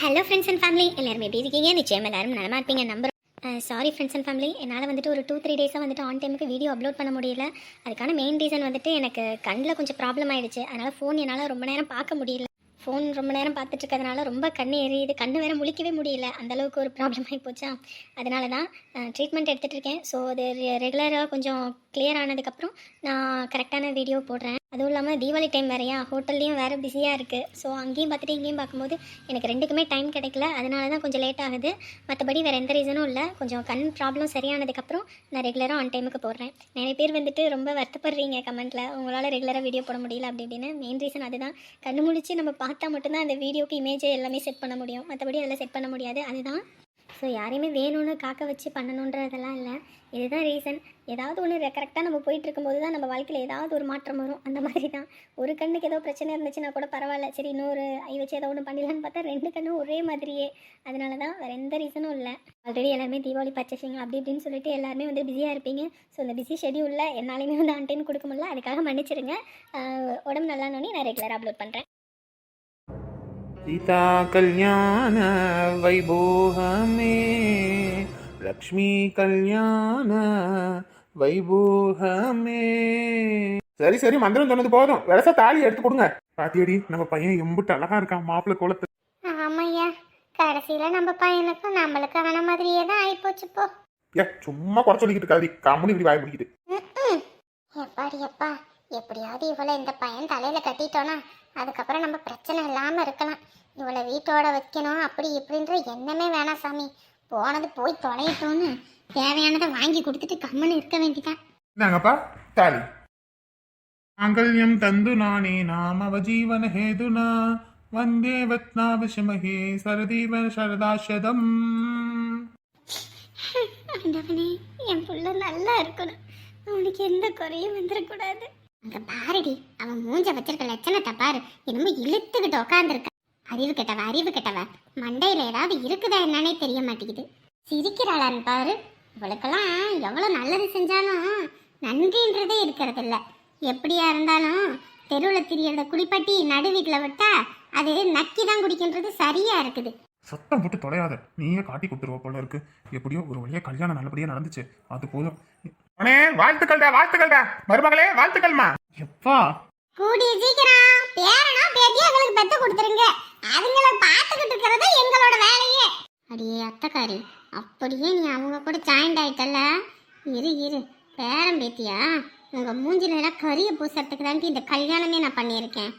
Hello friends and family எல்லாரும் எப்படி இருக்கீங்க? நிச்சயம் எல்லாரும் நலமா இருப்பீங்க. Number sorry friends and family என்னால் வந்துட்டு ஒரு டூ த்ரீ டேஸாக வந்துட்டு ஆன் டைமுக்கு வீடியோ அப்லோட் பண்ண முடியல. அதுக்கான மெயின் ரீசன் வந்துட்டு எனக்கு கண்ணில் கொஞ்சம் ப்ராப்ளம் ஆயிடுச்சு. அதனால் ஃபோன் என்னால் ரொம்ப நேரம் பார்க்க முடியல. ஃபோன் ரொம்ப நேரம் பார்த்துட்டு இருக்கிறதுனால ரொம்ப கண் எரியுது. கண் வேற முழிக்கவே முடியல. அந்த அளவுக்கு ஒரு ப்ராப்ளம் ஆகி போச்சா? அதனால தான் ட்ரீட்மெண்ட் எடுத்துகிட்டு இருக்கேன். ஸோ அது ரெகுலராக கொஞ்சம் கிளியர் ஆனதுக்கப்புறம் நான் கரெக்டான வீடியோ போடுறேன். அதுவும் இல்லாமல் தீபாவளி டைம் வேறையா? ஹோட்டல்லையும் வேறு பிஸியாக இருக்குது ஸோ அங்கேயும் பார்த்துட்டு இங்கேயும் பார்க்கும்போது எனக்கு ரெண்டுக்குமே டைம் கிடைக்கல. அதனால தான் கொஞ்சம் லேட் ஆகுது. மற்றபடி வேறு எந்த ரீசனும் இல்லை. கொஞ்சம் கண் ப்ராப்ளம் சரியானதுக்கப்புறம் நான் ரெகுலராக ஆன் டைமுக்கு போடுறேன் நிறைய பேர் வந்துட்டு ரொம்ப வருத்தப்படுறீங்க கமெண்ட்டில் உங்களால் ரெகுலராக வீடியோ போட முடியல அப்படி அப்படின்னு மெயின் ரீசன் அதுதான். கண்ணு முழிச்சு நம்ம பார்த்தா மட்டும்தான் அந்த வீடியோக்கு இமேஜ் எல்லாமே செட் பண்ண முடியும். மற்றபடி அதில் செட் பண்ண முடியாது. அதுதான் ஸோ யாரையுமே வேணும்னு காக்க வச்சு பண்ணணுன்றதெல்லாம் இல்லை. இதுதான் ரீசன் ஏதாவது ஒன்று கரெக்டாக நம்ம போயிட்டு இருக்கும்போது தான் நம்ம வாழ்க்கையில் ஏதாவது ஒரு மாற்றம் வரும். அந்த மாதிரி தான் ஒரு கண்ணுக்கு ஏதோ பிரச்சனை இருந்துச்சுன்னா கூட பரவாயில்ல. சரி இன்னொரு ஐ வச்சு ஏதோ ஒன்று பண்ணிடலான்னு பார்த்தா ரெண்டு கண்ணும் ஒரே மாதிரியே. அதனால தான் வேறு எந்த ரீசனும் இல்லை. ஆல்ரெடி எல்லாருமே தீபாவளி பர்ச்சேசிங் அப்படி இப்படின்னு சொல்லிட்டு எல்லாருமே வந்து பிஸியாக இருப்பீங்க. ஸோ இந்த பிஸி ஷெடியூலில் என்னாலையுமே வந்து ஆன் கொடுக்க முடியல. அதுக்காக மன்னிச்சிருங்க. உடம்பு நல்லானோடனே நான் ரெகுலராக அப்லோட் பண்ணுறேன் सीता कल्याण वैभोहमे लक्ष्मी कल्याण வைபோகமே சரி சரி மந்திரம் சொன்னது போதும் வெரசா தாலி எடுத்து கொடுங்க பாத்தியடி நம்ம பையன் எம்புட்டு அழகா இருக்கான் மாப்பிள்ளை கோலத்து ஆமாய்யா கடைசியில் நம்ம பையனுக்கும் நம்மளுக்கு ஆன மாதிரியே தான் ஆகிப்போச்சு போ ஏ சும்மா குறை சொல்லிக்கிட்டு இருக்காதி கம்முனு இப்படி வாய் முடிக்குது ம்ம். எப்பாடி எப்பா எப்படியாவது இவளை இந்த பையன் தலையில கட்டிட்டோன்னா அதுக்கப்புறம் நம்ம பிரச்சனை இல்லாம இருக்கலாம். இவளை வீட்டோட வைக்கணும் அப்படி இப்படின்ற எண்ணமே வேணாம் சாமி. போனது போய் தொலையட்டோன்னு தேவையானதை வாங்கி கொடுத்துட்டு கம்முன்னு இருக்க வேண்டியதான் இந்தாங்கப்பா தாலி. மாங்கல்யம் தந்து நானே நாமவ ஜீவன ஹேதுனா. வந்தே வத்னாவிஷமஹே சரதீவ சரதாசதம் ஆண்டவனே என் புள்ள நல்லா இருக்கணும். அவனுக்கு எந்த குறையும் வந்துடக்கூடாது அங்க பாருடி அவன் மூஞ்ச வச்சிருக்க லட்சணத்தை பாரு. என்னமோ இழுத்துக்கிட்டு உட்காந்துருக்க அறிவு கெட்டவ அறிவு கெட்டவ. மண்டையில ஏதாவது இருக்குதா என்னன்னே தெரிய மாட்டேங்குது. சிரிக்கிறாளான்னு பாரு. இவளுக்கெல்லாம் எவ்வளவு நல்லது செஞ்சாலும் நன்றின்றதே இருக்கிறது இல்ல எப்படியா இருந்தாலும் தெருவில் திரியறத குளிப்பாட்டி நடு வீட்டில் விட்டா அது நக்கி தான் குடிக்கின்றது சரியா இருக்குது. சத்தம் போட்டு தொலையாத. நீயே காட்டி கொடுத்துருவா போல இருக்கு. எப்படியோ ஒரு வழியா கல்யாணம் நல்லபடியா நடந்துச்சு. அது போதும். அண்ணே வாழ்த்துக்கள்டா வாழ்த்துக்கள்டா. மருமகளே வாழ்த்துக்கள்மா. எப்பா? கூடிய சீக்கிரம். பேரனா பேத்தியா எங்களுக்கு பெத்து கொடுத்துருங்க. அதுங்களை பார்த்துக்கிட்டு இருக்கிறது எங்களோட வேலையே. அடியே அத்தக்காரி அப்படியே நீ அவங்க கூட ஜாயிண்ட் ஆயிட்டல்ல? இரு இரு. பேரன் பேத்தியா? உங்க மூஞ்சில எல்லாம் கரிய பூசறதுக்கு தாண்டி இந்த கல்யாணமே நான் பண்ணியிருக்கேன்.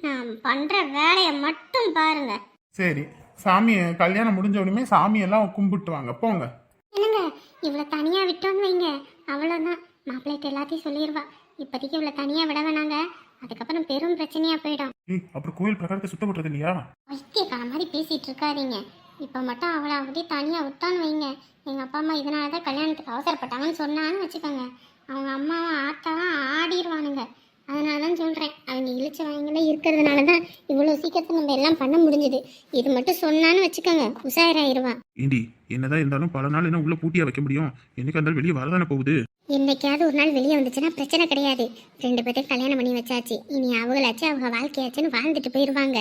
நான் பண்ற வேலையை மட்டும் பாருங்க. சரி சாமியை கல்யாணம் முடிஞ்ச உடனே சாமியெல்லாம் கும்பிட்டு வாங்க போங்க. என்னங்க இவளை தனியா விட்டோன்னு வைங்க. அவ்வளோதான் மாப்பிள்ளைட்டு எல்லாத்தையும் சொல்லிடுவா இப்போதைக்கு இவளை தனியா விட வேணாங்க. அதுக்கப்புறம் பெரும் பிரச்சனையா போயிடும். ஏய் அப்புறம் கோயில் பிரகாரத்தை சுத்த விட்டுறது இல்லையா? வைத்தியக்கார மாதிரி பேசிட்டு இருக்காதீங்க. இப்போ மட்டும் அவளை அப்படியே தனியாக விட்டான்னு வைங்க. எங்கள் அப்பா அம்மா இதனால தான் கல்யாணத்துக்கு அவசரப்பட்டாங்கன்னு சொன்னான்னு வச்சுக்கோங்க. அவங்க அம்மாவும் ஆத்தாவும் ஆடிடுவானுங்க அதனால தான் சொல்கிறேன் அவங்க இழிச்ச வாங்கல இருக்கிறதுனால தான் இவ்வளோ சீக்கிரத்தில் நம்ம எல்லாம் பண்ண முடிஞ்சுது. இது மட்டும் சொன்னான்னு வச்சுக்கோங்க. உஷாராயிருவா. ஏண்டி என்னதான் இருந்தாலும் பல நாள் என்ன உள்ள பூட்டியா வைக்க முடியும்? என்னைக்கு இருந்தாலும் வெளியே வரதானே போகுது? என்னைக்காவது ஒரு நாள் வெளியே வந்துச்சுன்னா பிரச்சனை கிடையாது. ரெண்டு பேர்த்தையும் கல்யாணம் பண்ணி வச்சாச்சு. இனி அவங்களாச்சு அவங்க வாழ்க்கையாச்சுன்னு வாழ்ந்துட்டு போயிடுவாங்க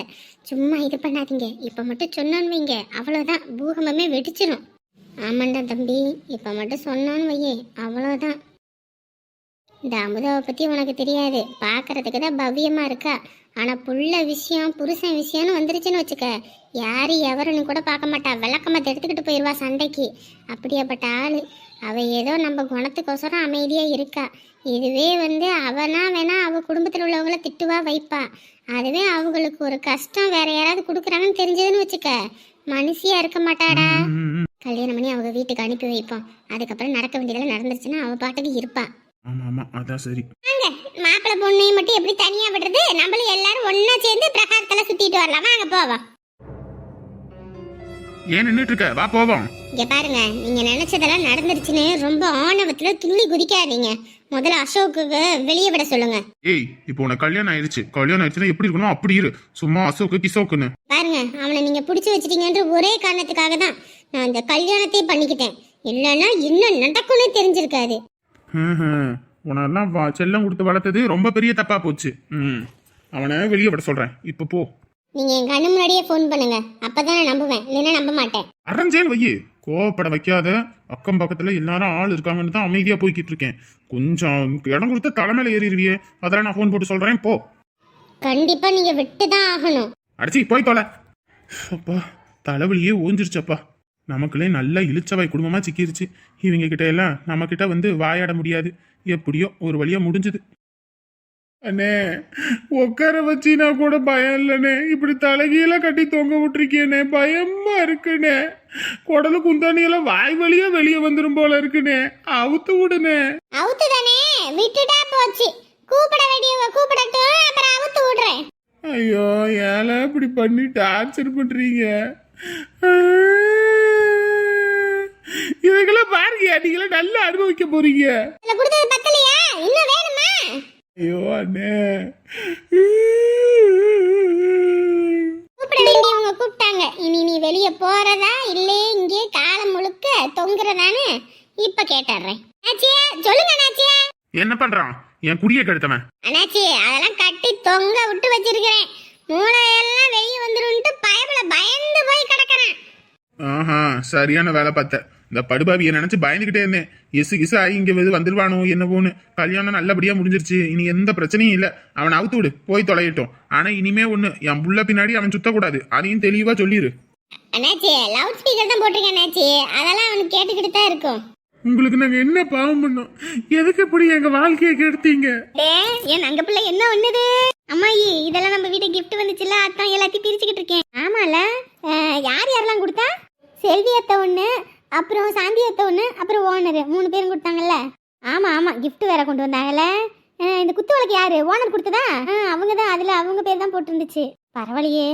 சும்மா இது பண்ணாதீங்க. இப்போ மட்டும் சொன்னோன்னு வைங்க. அவ்வளோதான் பூகம்பமே வெடிச்சிடும் ஆமாண்டா தம்பி. இப்போ மட்டும் சொன்னான்னு வையே. அவ்வளோதான் இந்த அமுதாவை பற்றி உனக்கு தெரியாது. பார்க்கறதுக்கு தான் பவ்யமாக இருக்கா? ஆனால் புள்ள விஷயம் புருஷன் விஷயம்னு வந்துருச்சுன்னு வச்சுக்க. யார் எவருன்னு கூட பார்க்க மாட்டா. விளக்கமத்தை எடுத்துக்கிட்டு போயிடுவா சண்டைக்கு. அப்படியாப்பட்ட ஆள். அவ ஏதோ நம்ம குணத்துக்கோசரம் அமைதியாக இருக்கா. இதுவே வந்து அவனா வேணா அவ குடும்பத்தில் உள்ளவங்கள திட்டுவா வைப்பா. அதுவே அவங்களுக்கு ஒரு கஷ்டம் வேற யாராவது கொடுக்குறாங்கன்னு தெரிஞ்சதுன்னு வச்சுக்க. மனுஷியா இருக்க மாட்டாடா. கல்யாணம் பண்ணி அவங்க வீட்டுக்கு அனுப்பி வைப்போம். அதுக்கப்புறம் நடக்க வேண்டியதெல்லாம் நடந்துருச்சுன்னா அவ பாட்டுக்கு இருப்பா. ஆமா ஆமா அதான் சரி. வாங்க மாப்பிள்ளை பொண்ணையும் மட்டும் எப்படி தனியா விடுறது? நம்மளும் எல்லாரும் ஒண்ணா சேர்ந்து பிரகாரத்துல சுத்திட்டு வரலாம்? வாங்க போவோம். ஏன் நின்றுட்டு இருக்க வா போவோம். இங்க பாருங்க நீங்க நினைச்சதெல்லாம் நடந்துருச்சுன்னு ரொம்ப ஆணவத்துல துள்ளி குதிக்காதீங்க. முதல்ல அசோக்குக்கு வெளியே விட சொல்லுங்க. ஏய் இப்போ உனக்கு கல்யாணம் ஆயிடுச்சு. கல்யாணம் ஆயிடுச்சுன்னா எப்படி இருக்கணும்? அப்படி இரு. சும்மா அசோக்கு கிசோக்குன்னு பாருங்க அவனை நீங்க பிடிச்சி வச்சிட்டீங்கன்ற ஒரே காரணத்துக்காக தான் நான் இந்த கல்யாணத்தையே பண்ணிக்கிட்டேன். இல்லைன்னா இன்னும் நடக்கும்னே தெரிஞ்சிருக்காது. உனெல்லாம் வா- செல்லம் கொடுத்து வளர்த்தது ரொம்ப பெரிய தப்பா போச்சு. ம் அவனை வெளியே விட சொல்றேன். இப்போ போ. நீங்க என் கண்ணு முன்னாடியே ஃபோன் பண்ணுங்க. அப்பதான் நான் நம்புவேன். இல்லைன்னா நம்ப மாட்டேன். அரஞ்சேன் வையி. கோவப்பட வைக்காத. அக்கம் பக்கத்துல எல்லாரும் ஆள் இருக்காங்கன்னு தான் அமைதியா போய்கிட்டு இருக்கேன். கொஞ்சம் இடம் கொடுத்த தலைமையில ஏறிடுவியே. அதெல்லாம் நான் ஃபோன் போட்டு சொல்றேன். போ. கண்டிப்பா நீங்க விட்டு தான் ஆகணும். அடிச்சி போய் தொலை. அப்பா. தலைவலியே ஓஞ்சிருச்சப்பா நமக்குள்ளே நல்ல இழிச்சவாய் குடும்பமா சிக்கிருச்சு. இவங்க கிட்ட எல்லாம் நம்ம கிட்ட வந்து வாயாட முடியாது. எப்படியோ ஒரு வழியா முடிஞ்சது. அண்ணே உட்கார வச்சினா கூட பயம் இல்லைண்ணே. இப்படி தலைகீழ கட்டி தொங்க விட்டுருக்கேனே பயமா இருக்குண்ணே. குடலு குந்தாணியெல்லாம் வாய் வழியா வெளியே வந்துடும் போல இருக்குண்ணே. அவுத்து விடுனே அவுத்து தானே விட்டுட்டா போச்சு. கூப்பிட வேண்டியவங்க கூப்பிடட்டும். அப்புறம் அவுத்து விடுறேன். ஐயோ ஏல இப்படி பண்ணி டார்ச்சர் பண்றீங்க. இதுக்கெல்லாம் பாருங்க நீங்களாம் நல்லா அனுபவிக்க போறீங்க. கொடுத்தது பத்தலையா? இன்னும் வேணுமா? ஐயோ அண்ணே. கூப்பிட வேண்டியவங்க கூப்பிட்டாங்க. இனி நீ வெளிய போறதா இல்லே இங்கே காலம் முழுக்க தொங்குறதான்னு இப்ப கேட்டுறேன் அண்ணாச்சியே சொல்லுங்க அண்ணாச்சியே. என்ன பண்றான்? என் குடிய கெடுத்தவன். அண்ணாச்சி அதெல்லாம் கட்டி தொங்க விட்டு வச்சிருக்கிறேன். மூளையெல்லாம் வெளியே வந்துருன்ட்டு பயபல பயந்து போய் கிடக்குறேன். ஆஹா சரியான வேலை பார்த்த. இந்த படுபாவியை நினைச்சு பயந்துகிட்டே இருந்தேன். இசு கிசு ஆகி இங்க வந்து வந்துருவானோ என்னவோன்னு. கல்யாணம் நல்லபடியா முடிஞ்சிருச்சு. இனி எந்த பிரச்சனையும் இல்ல. அவனை அவுத்து விடு. போய் தொலையட்டும். ஆனா இனிமே ஒண்ணு என் புள்ள பின்னாடி அவன் சுத்தக்கூடாது. அதையும் தெளிவா சொல்லிடு அண்ணாச்சி லவுட் ஸ்பீக்கர் தான் போட்டிருக்கேன் அண்ணாச்சி. அதெல்லாம் அவனுக்கு கேட்டுக்கிட்டு தான் இருக்கும். உங்களுக்கு நாங்க என்ன பாவம் பண்ணோம்? எதுக்கு இப்படி எங்க வாழ்க்கையை கெடுத்தீங்க? என் அங்க பிள்ளை என்ன ஒண்ணுது அம்மாயி இதெல்லாம் நம்ம வீட்டு gift வந்துச்சுல அதான் எல்லாத்தையும் பிரிச்சுக்கிட்டு இருக்கேன். ஆமால யார் யாரெல்லாம் கொடுத்தா? செல்வி அத்தை ஒண்ணு அப்புறம் சாந்தி அத்தை அப்புறம் ஓனர் மூணு பேரும் கொடுத்தாங்கல்ல? ஆமாம் ஆமாம் கிஃப்ட்டு வேற கொண்டு வந்தாங்கல்ல? இந்த குத்து விளக்கு யாரு? ஓனர் கொடுத்ததா? அவங்க தான் அதில் அவங்க பேர் தான் போட்டிருந்துச்சு. பரவாயில்லையே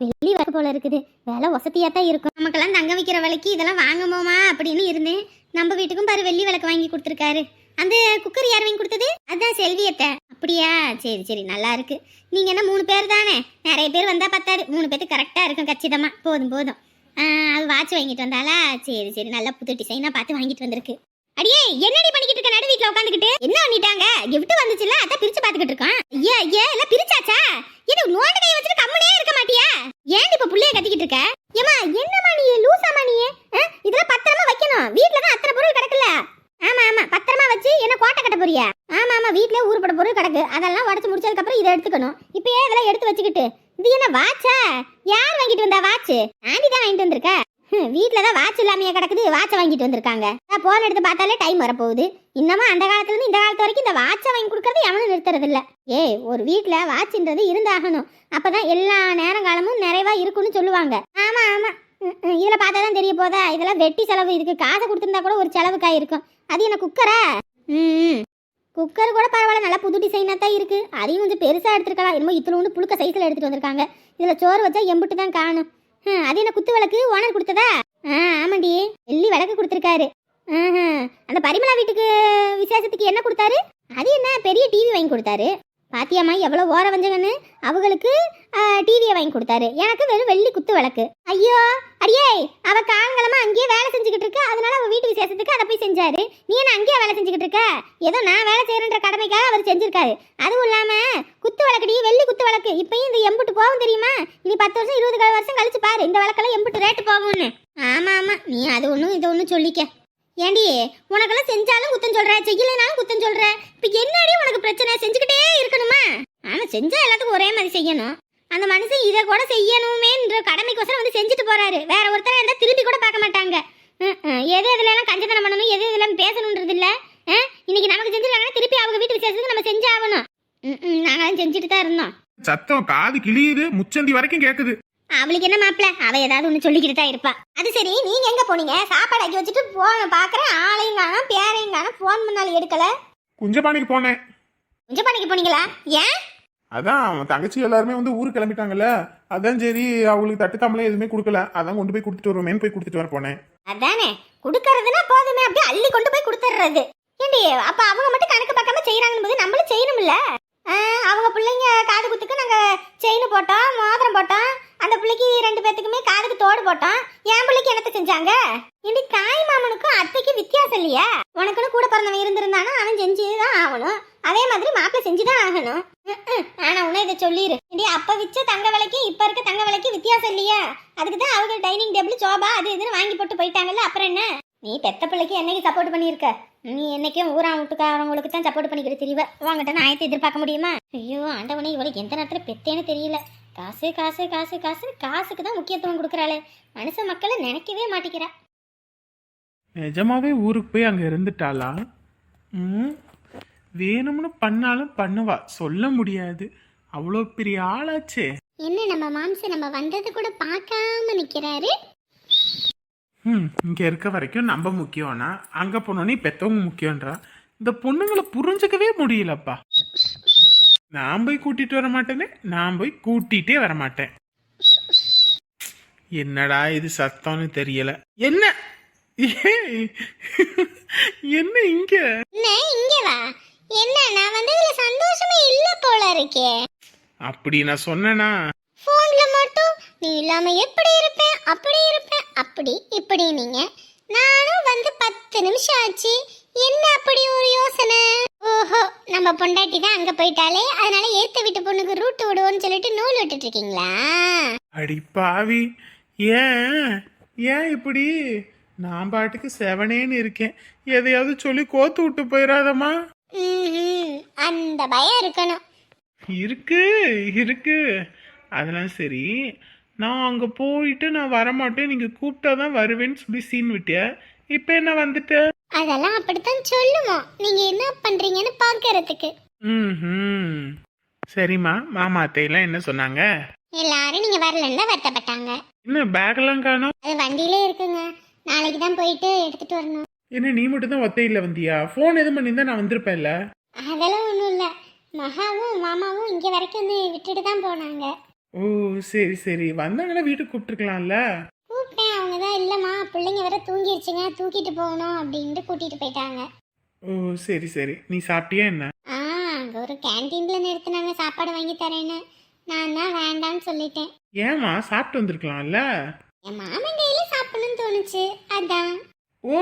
வெள்ளி வர போல இருக்குது. விலை வசதியாக தான் இருக்கும். நமக்கெல்லாம் தங்க வைக்கிற விலைக்கு இதெல்லாம் வாங்கமோமா அப்படின்னு இருந்தேன். நம்ம வீட்டுக்கும் பாரு வெள்ளி விளக்கு வாங்கி கொடுத்துருக்காரு. அந்த குக்கர் யார் வாங்கி கொடுத்தது? அதான் செல்வியத்தை. அப்படியா? சரி சரி நல்லா இருக்கு. நீங்க என்ன மூணு பேர் தானே? நிறைய பேர் வந்தா பத்தாது. மூணு பேருக்கு கரெக்டாக இருக்கும் கச்சிதமாக போதும் போதும். அது வாட்ச் வாங்கிட்டு வந்தாளா? சரி சரி நல்லா புது டிசைனாக பார்த்து வாங்கிட்டு வந்திருக்கு. அடியே என்னடி பண்ணிக்கிட்டு இருக்க? நடு வீட்டில் உட்காந்துக்கிட்டு என்ன பண்ணிட்டாங்க? கிஃப்ட் வந்துச்சுல அதான் பிரிச்சு பார்த்துக்கிட்டு இருக்கோம் ஐயா ஐயா எல்லாம் பிரிச்சாச்சா? இது நோண்டு கை வச்சுட்டு கம்முனே இருக்க மாட்டியா? ஏன் இப்ப புள்ளைய கத்திக்கிட்டு இருக்க? ஏமா என்ன நீ? லூசாமா நீ? ஆ? இதெல்லாம் பத்திரமா வைக்கணும். வீட்ல தான் அத்தனை பொருள் கிடக்குல ஆமா ஆமா பத்திரமா வச்சு என்ன கோட்டை கட்ட போறியா? ஆமா ஆமா வீட்லயே ஊருப்பட பொருள் கிடக்கு. அதெல்லாம் உடச்சு முடிச்சதுக்கு அப்புறம் இதை எடுத்துக்கணும். இப்போ ஏன் இதெல்லாம் எடுத்து வச்சுக்கிட்டு. இது என்ன வாட்சா யார் வாங்கிட்டு வந்தா வாட்ச் ஆண்டி தான் வாங்கிட்டு வந்திருக்கா. ஹம், தான் வாட்ச் இல்லாமையா கிடக்குது. வாட்சை வாங்கிட்டு வந்திருக்காங்க. போன் எடுத்து பார்த்தாலே டைம் வரப்போகுது. இன்னமும் அந்த காலத்துல இருந்து இந்த காலத்து வரைக்கும் இந்த வாட்சை வாங்கி கொடுக்கறது எவனும் நிறுத்துறது இல்ல ஏய் ஒரு வீட்டில் வாட்ச்ன்றது இருந்தாகணும். அப்பதான் எல்லா நேரங்காலமும் நிறைவாக நிறைவா இருக்கும்னு சொல்லுவாங்க. ஆமா ஆமா. இதில் இதுல பார்த்தா தான் தெரிய போதா? இதெல்லாம் வெட்டி செலவு இதுக்கு காசை கொடுத்துருந்தா கூட ஒரு செலவுக்கா இருக்கும். அது என்ன குக்கரா? ம். குக்கர் கூட பரவாயில்ல நல்லா புது டிசைனாக தான் இருக்குது அதையும் கொஞ்சம் பெருசாக எடுத்துருக்கலாம். என்னமோ இத்திலோண்டு புழுக்க சைஸில் எடுத்துகிட்டு வந்திருக்காங்க. இதில் சோறு வச்சா எம்பிட்டு தான் காணும். அது என்ன குத்து விளக்கு? ஓனர் கொடுத்ததா? ஆ ஆமாண்டி. வெள்ளி விளக்கு கொடுத்துருக்காரு. அந்த பரிமளா வீட்டுக்கு விசேஷத்துக்கு என்ன கொடுத்தாரு? அது என்ன பெரிய டிவி வாங்கி கொடுத்தாரு? பாத்தியாம்மா எவ்வளோ ஓர வஞ்சகன்னு அவங்களுக்கு டிவியை வாங்கி கொடுத்தாரு. எனக்கு வெறும் வெள்ளி குத்து விளக்கு. ஐயோ அடியே அவ காலங்காலமா அங்கேயே வேலை செஞ்சுக்கிட்டு இருக்க. அதனால அவ வீட்டு விசேஷத்துக்கு அதை போய் செஞ்சாரு. நீ என்ன அங்கேயே வேலை செஞ்சுக்கிட்டு இருக்க? ஏதோ நான் வேலை செய்யறன்ற கடமைக்காக அவர் செஞ்சிருக்காரு. அதுவும் இல்லாம குத்து விளக்குடி வெள்ளி குத்து விளக்கு. இப்பயும் இந்த எம்புட்டு போகும் தெரியுமா? இனி பத்து வருஷம் இருபது வருஷம் கழிச்சு பாரு. இந்த விளக்கெல்லாம் எம்புட்டு ரேட்டு போகும்னு. ஆமா ஆமா. நீ அது ஒன்றும் இது ஒன்றும் சொல்லிக்க. ஏண்டி உனக்கெல்லாம் செஞ்சாலும் குத்தம் சொல்ற செய்யலைனாலும் குத்தம் சொல்ற. இப்ப என்னடி உனக்கு பிரச்சனை? செஞ்சுக்கிட்டே இருக்கணுமா? ஆனால் செஞ்சா எல்லாத்துக்கும் ஒரே மாதிரி செய்யணும். அந்த மனுஷன் இதை கூட செய்யணுமேன்ற கடமைக்கோசரம் வந்து செஞ்சுட்டு போறாரு. வேற ஒருத்தர் இருந்தா திரும்பி கூட பார்க்க மாட்டாங்க. எது இதுல எல்லாம் கஞ்சத்தனம் பண்ணணும் எது இதெல்லாம் பேசணுன்றது இல்ல. ஆ? இன்னைக்கு நமக்கு செஞ்சிருக்காங்க திருப்பி அவங்க வீட்டு விசேஷத்துக்கு நம்ம செஞ்சாகணும். ம், ம். நாங்களும் செஞ்சுட்டு தான் இருந்தோம். சத்தம் காது கிளியுது முச்சந்தி வரைக்கும் கேக்குது. அவளுக்கு என்ன மாப்பிள? அவ ஏதாவது ஒண்ணு சொல்லிக்கிட்டு தான் இருப்பா. அது சரி நீங்க எங்க போனீங்க? சாப்பாடு ஆக்கி வச்சுட்டு போன பாக்குறேன். ஆளையும் காணும் பேரையும் காணும். போன் பண்ணாலும் எடுக்கல. குஞ்சபாணிக்கு போனேன். கொஞ்சம் பண்ணிக்க போனீங்களா? ஏன்? அதான் அவன் தங்கச்சி எல்லாருமே வந்து ஊருக்கு கிளம்பிட்டாங்கல்ல. அதான் சரி அவங்களுக்கு தட்டு தாமலே எதுவுமே கொடுக்கல. அதான் கொண்டு போய் கொடுத்துட்டு வருவேன். போய் கொடுத்துட்டு வர போனேன். அதானே? குடுக்கறதுன்னா போதுமே. அப்படியே அள்ளி கொண்டு போய் கொடுத்துட்றது ஏண்டி அப்ப அவங்க மட்டும் கணக்கு பார்க்காம செய்யறாங்கன்னு போது நம்மளும் செய்யணும்ல? அவங்க பிள்ளைங்க காது குத்துக்கு நாங்க செயின் போட்டோம் மோதிரம் போட்டோம். அந்த பிள்ளைக்கு ரெண்டு பேத்துக்குமே காதுக்கு தோடு போட்டோம் என் பிள்ளைக்கு என்னத்த செஞ்சாங்க? இனி தாய் மாமனுக்கும் அத்தைக்கு வித்தியாசம் இல்லையா? உனக்குன்னு கூட பிறந்தவன் இருந்திருந்தானா அவன் செஞ்சுதான் ஆகணும். அதே மாதிரி மாப்பிள்ளை செஞ்சுதான் ஆகணும். ஆனா உன இதை சொல்லிடு ஏண்டி அப்ப விச்ச தங்க விலைக்கு இப்ப இருக்க தங்க விலைக்கு வித்தியாசம் இல்லையா? அதுக்கு தான் அவங்க டைனிங் டேபிள் சோபா அது இதுன்னு வாங்கி போட்டு போயிட்டாங்கல்ல அப்புறம் என்ன? நீ பெத்த பிள்ளைக்கு என்னைக்கு சப்போர்ட் பண்ணியிருக்க? நீ என்னைக்கும் ஊரா வீட்டுக்காரவங்களுக்கு தான் சப்போர்ட் பண்ணிக்கிட்டு தெரியவ உங்ககிட்ட நான் ஆயத்தை எதிர்பார்க்க முடியுமா? ஐயோ ஆண்டவனே இவளுக்கு எந்த நேரத்துல பெத்தேன்னு தெரியல. காசு காசு காசு காசு காசுக்கு தான் முக்கியத்துவம் கொடுக்குறாளே. மனுஷ மக்களை நினைக்கவே மாட்டேங்கிறா. நிஜமாவே ஊருக்கு போய் அங்கே இருந்துட்டாளா? ம் வேணும்னு பண்ணாலும் பண்ணுவா. சொல்ல முடியாது. அவ்வளோ பெரிய ஆளாச்சே. என்ன நம்ம மாம்ச நம்ம வந்தது கூட பார்க்காம நிக்கிறாரு? ம் இங்கே இருக்க வரைக்கும் நம்ம முக்கியம்னா அங்கே போனோன்னே பெத்தவங்க முக்கியன்றா இந்த பொண்ணுங்களை புரிஞ்சுக்கவே முடியலப்பா. நான் போய் கூட்டிட்டு வர மாட்டேனே? நான் போய் கூட்டிகிட்டே வர மாட்டேன். என்னடா இது சத்தம்னு தெரியல. என்ன? என்ன இங்க? என்ன இங்க வா. என்ன நான் வந்ததுல சந்தோஷமே இல்ல போல இருக்கே. அப்படி நான் சொன்னேனா? போன்ல மட்டும் நீ இல்லாம எப்படி இருப்பேன்? அப்படி இருப்பேன்? அப்படி இப்படி நீங்க. நானும் வந்து பத்து நிமிஷம் ஆச்சு. என்ன அப்படி ஒரு யோசனை? நம்ம பொண்டாட்டி தான் அங்க போயிட்டாலே அதனால ஏத்த வீட்டு பொண்ணுக்கு ரூட் விடுவோம்னு சொல்லிட்டு நூல் விட்டுட்டு இருக்கீங்களா அடி பாவி. ஏன்? ஏன் இப்படி? நான் பாட்டுக்கு செவனேன்னு இருக்கேன். எதையாவது சொல்லி கோத்து விட்டு போயிடாதம்மா. அந்த பயம் இருக்கணும். இருக்கு இருக்கு. அதெல்லாம் சரி. நான் அங்கே போயிட்டு நான் வரமாட்டேன். நீங்கள் கூப்பிட்டா தான் வருவேன்னு சொல்லி சீன் விட்டிய? இப்போ என்ன வந்துட்ட? அதெல்லாம் அப்படித்தான் சொல்லுவோம். நீங்க என்ன பண்றீங்கன்னு பாக்குறதுக்கு ம் சரிம்மா மாமா அத்தையெல்லாம் என்ன சொன்னாங்க? எல்லாரும் நீங்க வரலன்னு வருத்தப்பட்டாங்க. என்ன பேக்கெல்லாம் காணோம்? அது வண்டியிலே இருக்குங்க. நாளைக்கு தான் போயிட்டு எடுத்துட்டு வரணும். என்ன நீ மட்டும் தான் ஒத்தையில் வந்தியா? ஃபோன் எதுவும் பண்ணியிருந்தா நான் வந்திருப்பேன்ல. அதெல்லாம் ஒன்றும் இல்லை. மகாவும் மாமாவும் இங்கே வரைக்கும் வந்து விட்டுட்டு தான் போனாங்க. ஓ சரி சரி. வந்தாங்கன்னா வீட்டுக்கு கூப்பிட்டுருக்கலாம்ல? கூப்பிட்டேன். அவங்க தான் இல்லைம்மா பிள்ளைங்க வேற தூங்கிருச்சுங்க. தூக்கிட்டு போகணும் அப்படின்ட்டு கூட்டிட்டு போயிட்டாங்க. ஓ சரி சரி. நீ சாப்பிட்டியா என்ன? ஆ அங்கே ஒரு கேன்டீனில் நிறுத்தினாங்க சாப்பாடு வாங்கி தரேன்னு. நான் தான் வேண்டாம்னு சொல்லிட்டேன். ஏம்மா சாப்பிட்டு வந்திருக்கலாம்ல? என் மாமன் கையில் சாப்பிடணும்னு தோணுச்சு. அதான். ஓ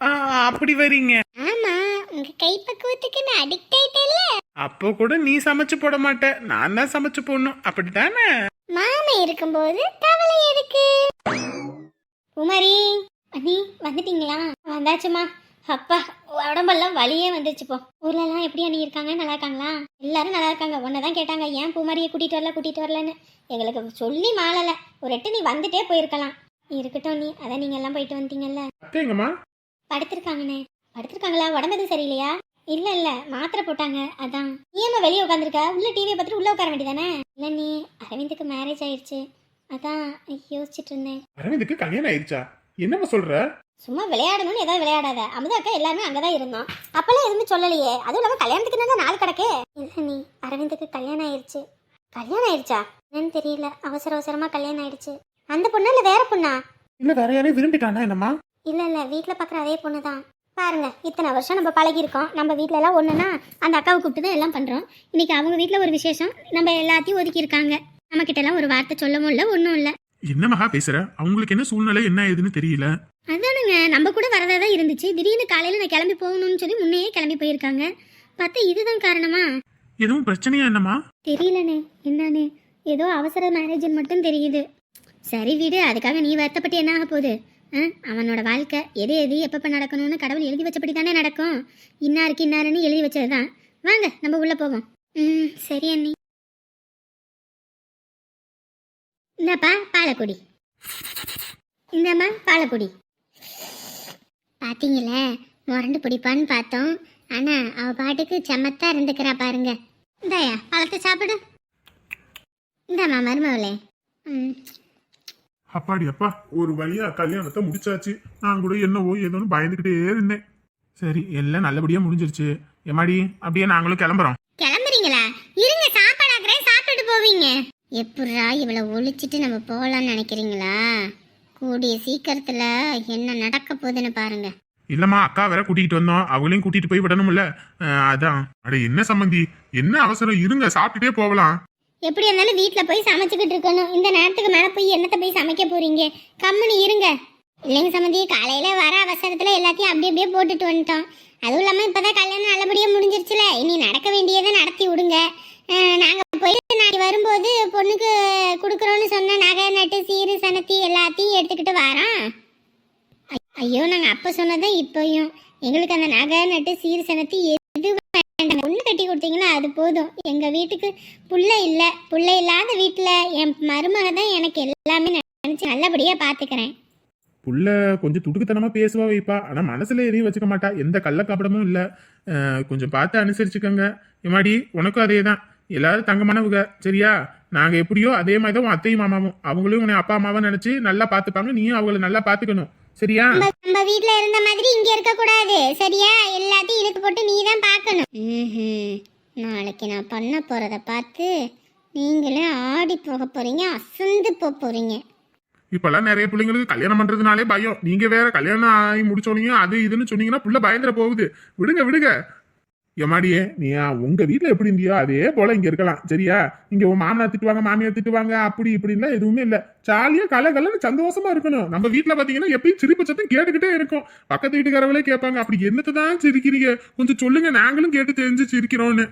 ஆ, அப்படி வரீங்க. ஆமா உங்க கைப்பக்குவத்துக்கு நான் அடிக்ட் ஆயிட்டேல்ல அப்போ கூட நீ சமைச்சு போட மாட்ட. நான் தான் சமைச்சு போடணும். அப்படித்தானே? மாமன் இருக்கும்போது கவலை எதுக்கு? குமரி அண்ணி வந்துட்டீங்களா? வந்தாச்சுமா அப்பா உடம்பெல்லாம் வலியே வந்துருச்சு போ. ஊர்ல எல்லாம் எப்படி அண்ணி இருக்காங்க நல்லா இருக்காங்களா எல்லாரும் நல்லா இருக்காங்க உன்னதான் கேட்டாங்க. ஏன் பூமாரியை கூட்டிட்டு வரல கூட்டிட்டு வரலன்னு? எங்களுக்கு சொல்லி மாளல. ஒரு எட்டு நீ வந்துட்டே போயிருக்கலாம். இருக்கட்டும் நீ. அதான் நீங்க எல்லாம் போயிட்டு வந்தீங்கல்ல அத்தைங்கம்மா? படுத்திருக்காங்கண்ணே. படுத்திருக்காங்களா? உடம்பு எதுவும் சரியில்லையா? இல்ல இல்ல. மாத்திரை போட்டாங்க. அதான். நீ ஏம்மா வெளியே உட்காந்துருக்க உள்ள டிவியை பார்த்துட்டு உள்ள உட்கார வேண்டியதானே? இல்ல நீ அரவிந்துக்கு மேரேஜ் ஆயிடுச்சு அதான் யோசிச்சுட்டு இருந்தேன். அரவிந்துக்கு கல்யாணம் ஆயிடுச்சா என்னம்மா சொல்ற? சும்மா விளையாடணும்னு ஏதாவது விளையாடாத. அமுதா அக்கா எல்லாருமே அங்கதான் இருந்தோம். அப்பெல்லாம் எதுவுமே சொல்லலையே. அதுவும் இல்லாம கல்யாணத்துக்கு என்ன நாள் கிடக்கே? இல்ல நீ அரவிந்துக்கு கல்யாணம் ஆயிடுச்சு கல்யாணம் ஆயிடுச்சா என்னன்னு தெரியல. அவசர அவசரமா கல்யாணம் ஆயிடுச்சு அந்த பொண்ணா இல்ல வேற பொண்ணா? இல்ல வேற யாரையும் விரும்பிட்டானா என்னம்மா? இல்ல இல்ல. வீட்ல பாக்குற அதே பொண்ணு தான் பாருங்க இத்தனை வருஷம் நம்ம பழகிருக்கோம் நம்ம வீட்ல எல்லாம் ஒண்ணுனா அந்த அக்காவை கூப்பிட்டு தான் எல்லாம் பண்றோம். இன்னைக்கு அவங்க வீட்ல ஒரு விசேஷம். நம்ம எல்லாத்தையும் ஒதுக்கி இருக்காங்க நம்ம கிட்ட எல்லாம் ஒரு வார்த்தை சொல்லவும் இல்ல ஒன்றும் இல்ல. என்ன மகா பேசுற? அவங்களுக்கு என்ன சூழ்நிலை என்ன ஏதுன்னு தெரியல. அதானுங்க நம்ம கூட வரதா தான் இருந்துச்சு. திடீர்னு காலையில நான் கிளம்பி போகணும்னு சொல்லி முன்னையே கிளம்பி போயிருக்காங்க. பார்த்தா இதுதான் காரணமா? எதுவும் பிரச்சனையா என்னம்மா? தெரியலண்ணே. என்னண்ணே ஏதோ அவசர மேரேஜ்னு மட்டும் தெரியுது. சரி வீடு அதுக்காக நீ வருத்தப்பட்டு என்ன ஆக போகுது? ஆ, அவனோட வாழ்க்கை எது எது எப்பப்போ நடக்கணும்னு கடவுள் எழுதி வச்சபடி தானே நடக்கும். இன்னாருக்கு இன்னாருன்னு எழுதி வச்சது தான் வாங்க நம்ம உள்ள போவோம். ம் சரி அண்ணி. இந்தாப்பா பாலக்குடி. இந்தாம்மா பாலக்குடி. பாத்தீங்களே முரண்டு பிடிப்பான்னு பார்த்தோம். ஆனா அவ பாட்டுக்கு செம்மத்தா இருந்துக்கிறா பாருங்க. இந்தாயா பழத்தை சாப்பிடு. இந்தாம்மா மருமவளே ம். அப்பாடி அப்பா ஒரு வழியா கல்யாணத்தை முடிச்சாச்சு. நான் கூட என்னவோ ஏதோன்னு பயந்துகிட்டே இருந்தேன். சரி எல்லாம் நல்லபடியா முடிஞ்சிருச்சு. எம்மாடி அப்படியே நாங்களும் கிளம்புறோம். கிளம்புறீங்களா? இருங்க சாப்பாடு ஆக்குறேன் சாப்பிட்டுட்டு போவீங்க. எப்படா இவளை ஒழிச்சிட்டு நம்ம போகலான்னு நினைக்கிறீங்களா? கூடிய சீக்கிரத்துல என்ன நடக்க போகுதுன்னு பாருங்க. இல்லம்மா அக்கா வேற கூட்டிகிட்டு வந்தோம். அவங்களையும் கூட்டிட்டு போய் விடணும்ல. அஹ், அதான். அட என்ன சம்மந்தி என்ன அவசரம்? இருங்க சாப்பிட்டுட்டே போகலாம். எப்படி இருந்தாலும் வீட்டில் போய் சமைச்சுக்கிட்டு இருக்கணும். இந்த நேரத்துக்கு மேலே போய் என்னத்தை போய் சமைக்க போறீங்க? கம்முனு இருங்க. இல்லைங்க சம்மந்தி காலையில் வர அவசரத்தில் எல்லாத்தையும் அப்படி அப்படியே போட்டுட்டு வந்துட்டோம். அதுவும் இல்லாமல் இப்போ தான் கல்யாணம் நல்லபடியாக முடிஞ்சிருச்சுல. இனி நடக்க வேண்டியதை நடத்தி விடுங்க. நாங்கள் போயிட்டு நாளைக்கு வரும்போது பொண்ணுக்கு கொடுக்குறோன்னு சொன்ன நகை நட்டு சீரு சனத்தி எல்லாத்தையும் எடுத்துக்கிட்டு வரான். ஐயோ நாங்கள் அப்போ சொன்னதான் இப்போயும். எங்களுக்கு அந்த நகை நட்டு சீர் சனத்தி எது வேண்டாம். பொண்ணு கட்டி கொடுத்தீங்கன்னா அது போதும். எங்கள் வீட்டுக்கு புள்ள இல்லை. புள்ள இல்லாத வீட்டில் என் மருமக தான் எனக்கு எல்லாமே நினச்சி நல்லபடியாக பார்த்துக்கிறேன் புள்ள கொஞ்சம் துடுக்குத்தனமா பேசுவா வைப்பா. ஆனா மனசுல எதையும் வச்சுக்க மாட்டா. எந்த கள்ள கபடமும் இல்ல கொஞ்சம் பார்த்து அனுசரிச்சுக்கோங்க. எமாடி உனக்கும் அதே தான் எல்லாரும் தங்கமானவங்க சரியா? நாங்க எப்படியோ அதே மாதிரி தான் உன் அத்தையும் மாமாவும். அவங்களும் உன்னை அப்பா அம்மாவை நினைச்சு நல்லா பார்த்துப்பாங்க நீயும் அவங்கள நல்லா பார்த்துக்கணும் சரியா? நம்ம நம்ம வீட்ல இருந்த மாதிரி இங்க இருக்க கூடாது. சரியா? எல்லாத்தையும் இழுத்து போட்டு நீ தான் பார்க்கணும். நாளைக்கு நான் பண்ண போறத பார்த்து நீங்களே ஆடி போக போறீங்க அசந்து போக போறீங்க. இப்பெல்லாம் நிறைய பிள்ளைங்களுக்கு கல்யாணம் பண்றதுனாலே பயம். நீங்க வேற கல்யாணம் ஆகி முடிச்சோனீங்க அது இதுன்னு சொன்னீங்கன்னா புள்ள பயந்துட போகுது. விடுங்க விடுங்க. எம்மாடியே நீ உங்க வீட்டுல எப்படி இருந்தியோ அதே போல இங்க இருக்கலாம். சரியா? இங்க உன் மாமனா திட்டுவாங்க மாமியார் திட்டுவாங்க அப்படி இப்படின்லாம் எதுவுமே இல்ல. ஜாலியா கல கலன்னு சந்தோஷமா இருக்கணும். நம்ம வீட்ல பாத்தீங்கன்னா எப்பயும் சிரிப்பு சத்தம் கேட்டுக்கிட்டே இருக்கும். பக்கத்து வீட்டுக்காரங்களே கேட்பாங்க அப்படி என்னத்தான் சிரிக்கிறீங்க? கொஞ்சம் சொல்லுங்க நாங்களும் கேட்டு தெரிஞ்சு சிரிக்கிறோம்னு.